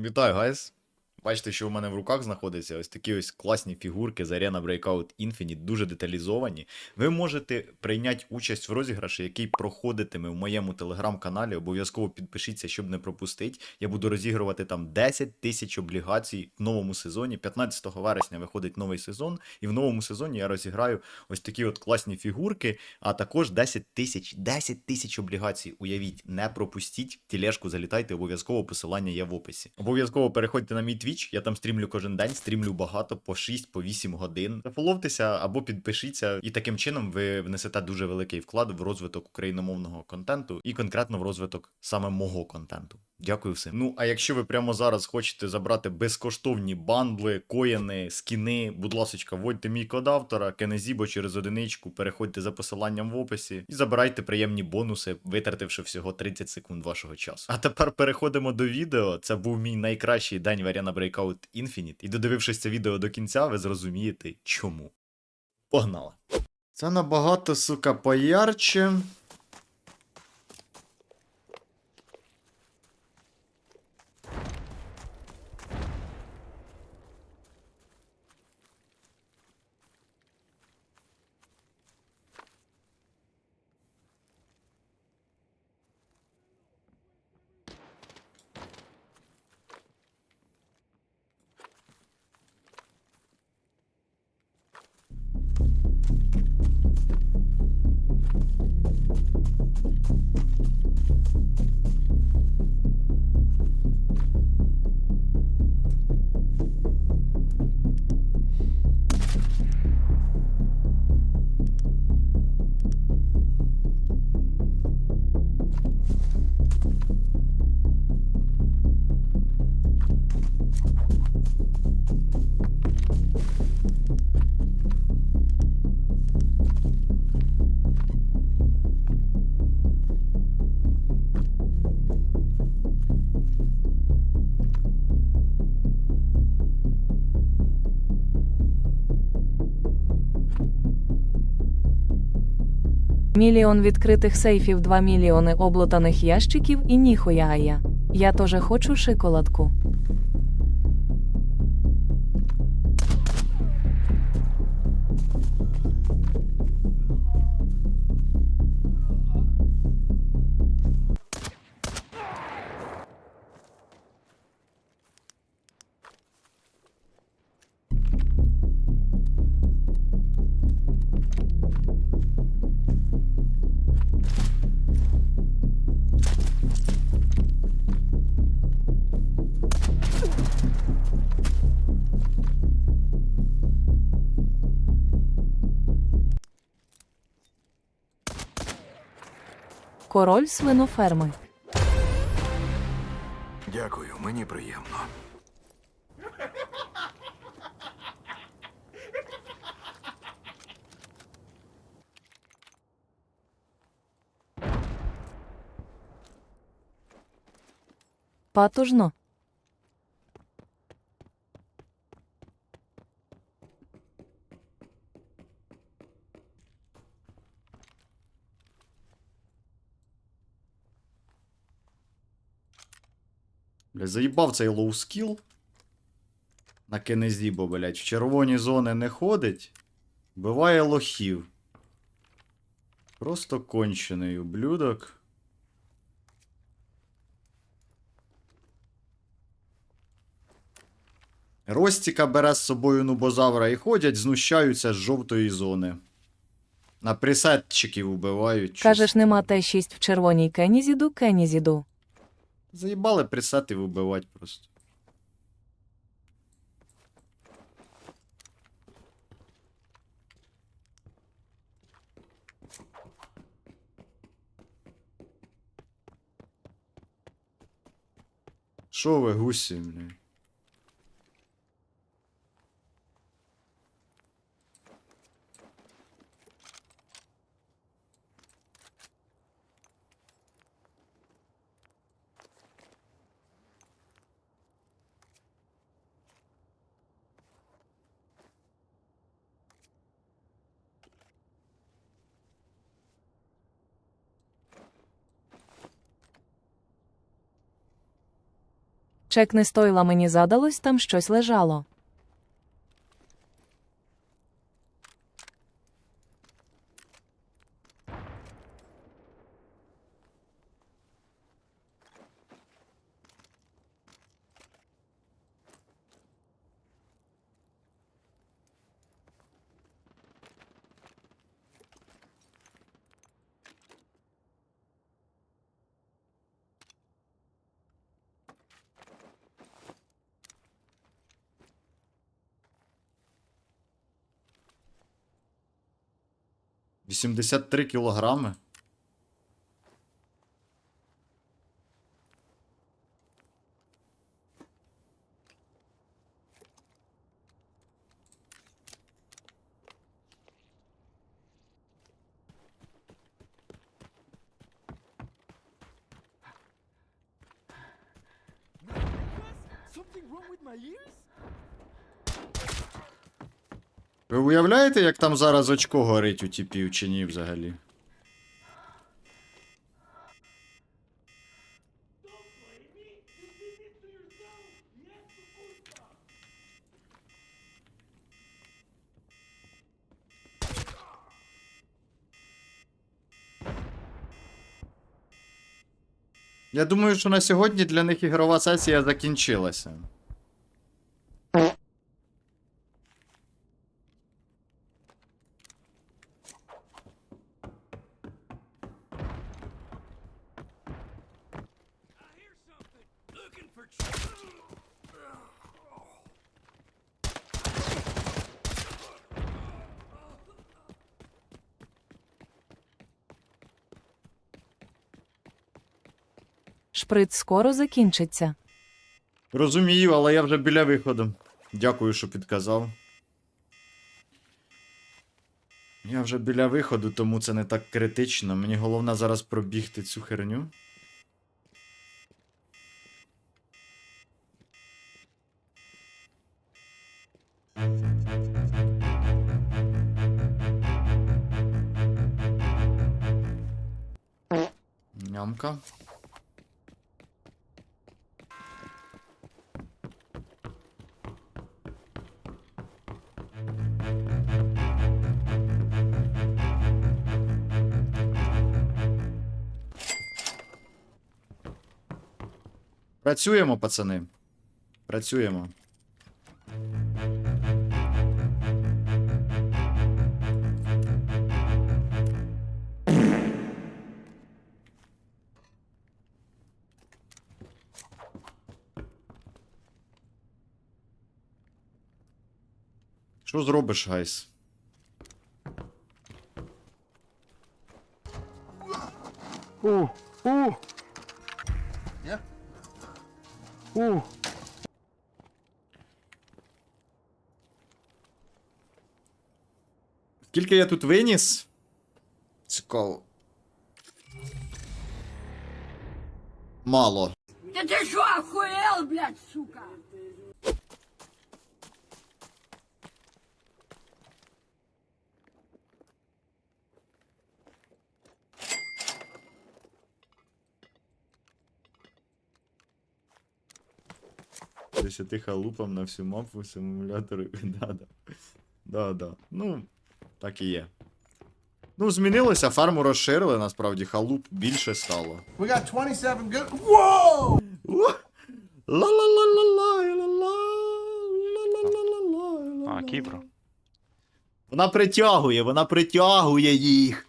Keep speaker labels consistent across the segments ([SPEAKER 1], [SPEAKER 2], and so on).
[SPEAKER 1] Вітаю, гайс! Бачите, що у мене в руках знаходиться ось такі ось класні фігурки з Arena Breakout Infinite, дуже деталізовані. Ви можете прийняти участь в розіграші, який проходитиме в моєму телеграм-каналі. Обов'язково підпишіться, щоб не пропустити. Я буду розігрувати там 10 тисяч облігацій в новому сезоні. 15 вересня виходить новий сезон, і в новому сезоні я розіграю ось такі от класні фігурки, а також 10 тисяч, 10 тисяч облігацій. Уявіть, не пропустіть. Тележку залітайте, обов'язково посилання є в описі. Обов'язково переходьте на мій твіч, я там стрімлю кожен день, стрімлю багато, по 6, по 8 годин. Зафоловтеся або підпишіться, і таким чином ви внесете дуже великий вклад в розвиток україномовного контенту і конкретно в розвиток саме мого контенту. Дякую всім. Ну, а якщо ви прямо зараз хочете забрати безкоштовні бандли, коїни, скіни, будь ласочка, вводьте мій код автора, Кенезібо через одиничку, переходьте за посиланням в описі і забирайте приємні бонуси, витративши всього 30 секунд вашого часу. А тепер переходимо до відео. Це був мій найкращий день в Arena Breakout Infinite. І додивившись це відео до кінця, ви зрозумієте чому. Погнали! Це набагато, сука, поярче.
[SPEAKER 2] Мільйон відкритих сейфів, 2 мільйони облутаних ящиків і ніхуя я. Я теж хочу шоколадку. Король свиноферми.
[SPEAKER 3] Дякую, мені приємно.
[SPEAKER 2] Патужно.
[SPEAKER 1] Бля, заїбав цей лоу-скіл. На Кенезібо, блядь. В червоні зони не ходить. Биває лохів. Просто кончений ублюдок. Ростіка бере з собою нубозавра і ходять, знущаються з жовтої зони. На присадчиків убивають. чисто.
[SPEAKER 2] Кажеш, нема Т6 в червоній Кенізіду, Кенізіду.
[SPEAKER 1] Заїбали присадів убивати просто. Шо ви гусі, блядь?
[SPEAKER 2] Чек не стойла мені задалось, там щось лежало.
[SPEAKER 1] — 83 кілограми. Something wrong with my ears? Ви уявляєте, як там зараз очко горить у тіпів чи ні взагалі? Я думаю, що на сьогодні для них ігрова сесія закінчилася.
[SPEAKER 2] Шприц скоро закінчиться.
[SPEAKER 1] Розумію, але я вже біля виходу. Дякую, що підказав. Я вже біля виходу, тому це не так критично. Мені головне зараз пробігти цю херню. Нямка. Працюємо, пацани. Працюємо. Що зробиш, Гайс?
[SPEAKER 4] Ooh, ooh. Ooh.
[SPEAKER 1] Скільки я тут виніс? Цікаво. Мало.
[SPEAKER 5] Да ты що охуел, блядь, сука?
[SPEAKER 1] 10 халупам на всю мапу симулятори. Да-да. Да-да. Ну, так і є. Ну, змінилося, фарму розширили, насправді, халуп більше стало.
[SPEAKER 3] We got 27 good. Whoa!
[SPEAKER 6] А, Кіпро.
[SPEAKER 1] Вона притягує, вона притягує їх.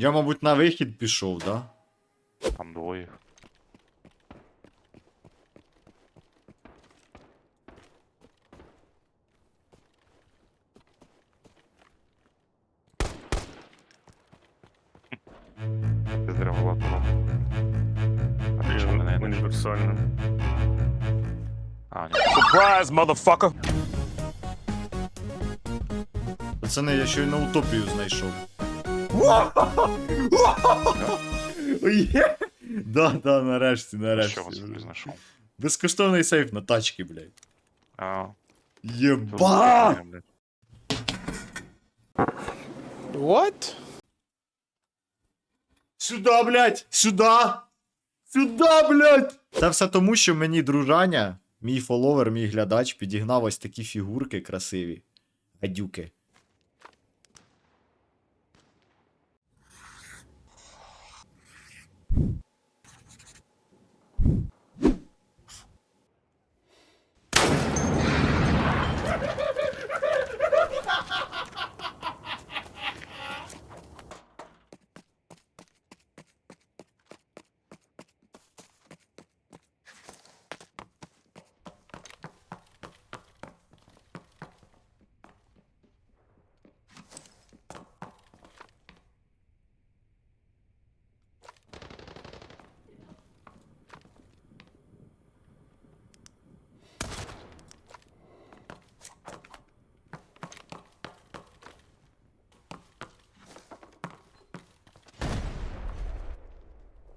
[SPEAKER 1] Я, мабуть, на вихід пішов, да?
[SPEAKER 6] Там двоє. Ти зря. А ти чого мене не чуєш?
[SPEAKER 4] Універсально.
[SPEAKER 6] А, ні.
[SPEAKER 4] Surprise, motherfucker!
[SPEAKER 1] Пацани, я щойно утопію знайшов. Ой, є. Да, да, нарешті, нарешті.
[SPEAKER 6] вас собі знайшов?
[SPEAKER 1] Безкоштовний сейф на тачки, блядь.
[SPEAKER 6] А,
[SPEAKER 1] Єба!
[SPEAKER 3] What?
[SPEAKER 1] Сюда, блядь! Сюда! Сюда, блядь! Це все тому, що мені дружаня, мій фоловер, мій глядач, підігнав ось такі фігурки красиві. Гадюки.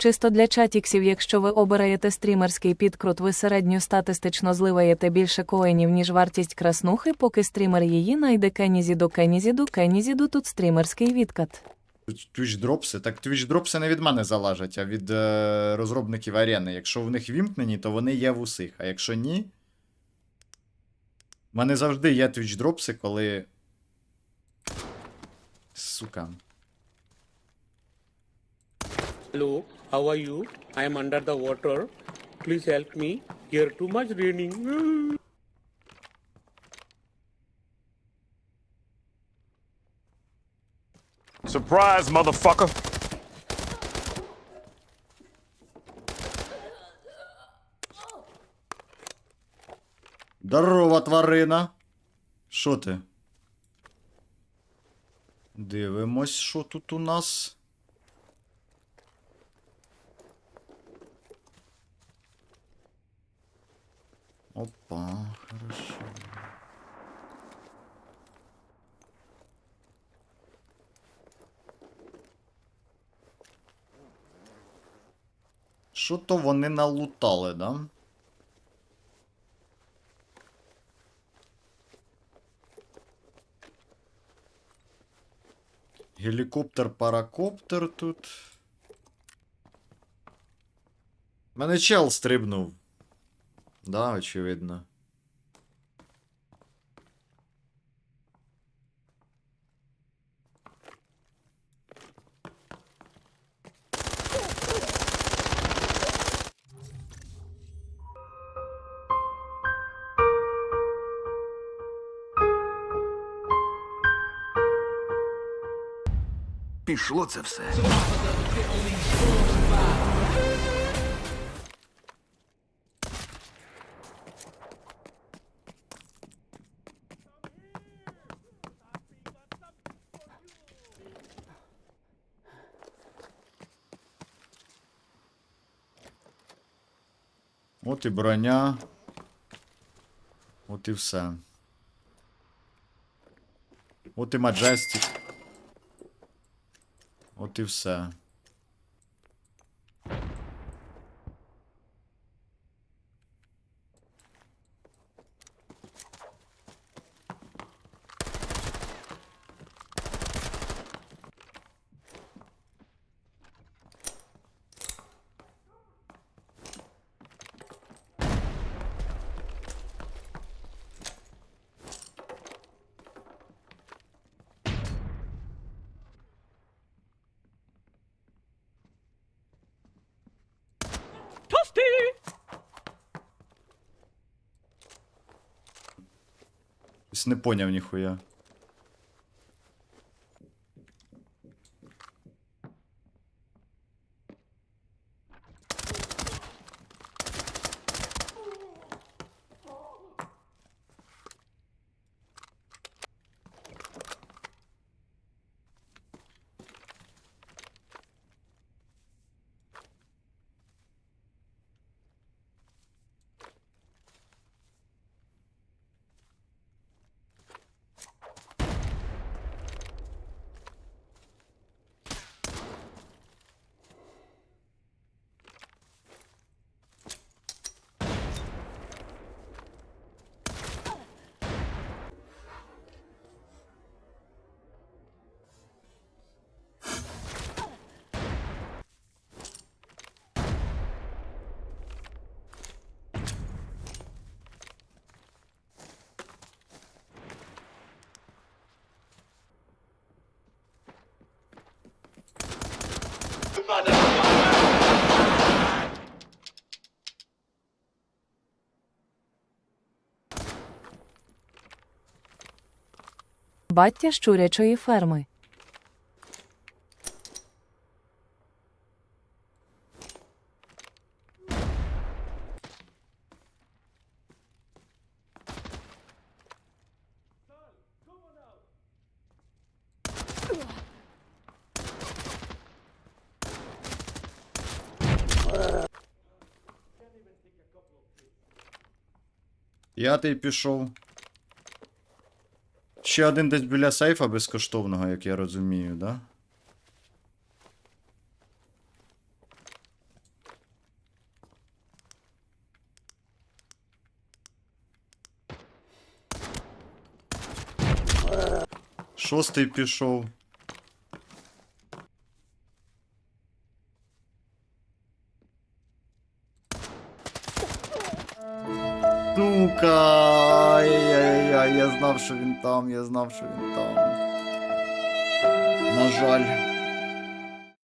[SPEAKER 2] Чисто для чатіксів, якщо ви обираєте стрімерський підкрут, ви середньостатистично зливаєте більше коїнів, ніж вартість краснухи, поки стрімер її найде Кенізіду Кенізіду Кенізіду тут стрімерський відкат.
[SPEAKER 1] Twitch дропси. Так Twitch дропси не від мене залежать, а від е, розробників арени. Якщо в них вімкнені, то вони є в усіх. А якщо ні. В мене завжди є Twitch дропси, коли. Сука.
[SPEAKER 7] Hello, how are you? I am under the water. Please help me. Here too much raining.
[SPEAKER 4] Surprise, motherfucker.
[SPEAKER 1] Здорова, тварина. Що ти? Дивимось, що тут у нас. Опа, хорошо. Що то вони налутали, да? Гелікоптер-паракоптер тут. Мене чел стрибнув. Да, очевидно.
[SPEAKER 3] Пішло це все.
[SPEAKER 1] От і броня. От і все. От і Majestic. От і все. Ось не поняв ніхуя.
[SPEAKER 2] Баття щурячої ферми.
[SPEAKER 1] П'ятий пішов. Ще один десь біля сейфа безкоштовного, як я розумію, да? Шостий пішов. Що він там, я знав, що він там. На жаль.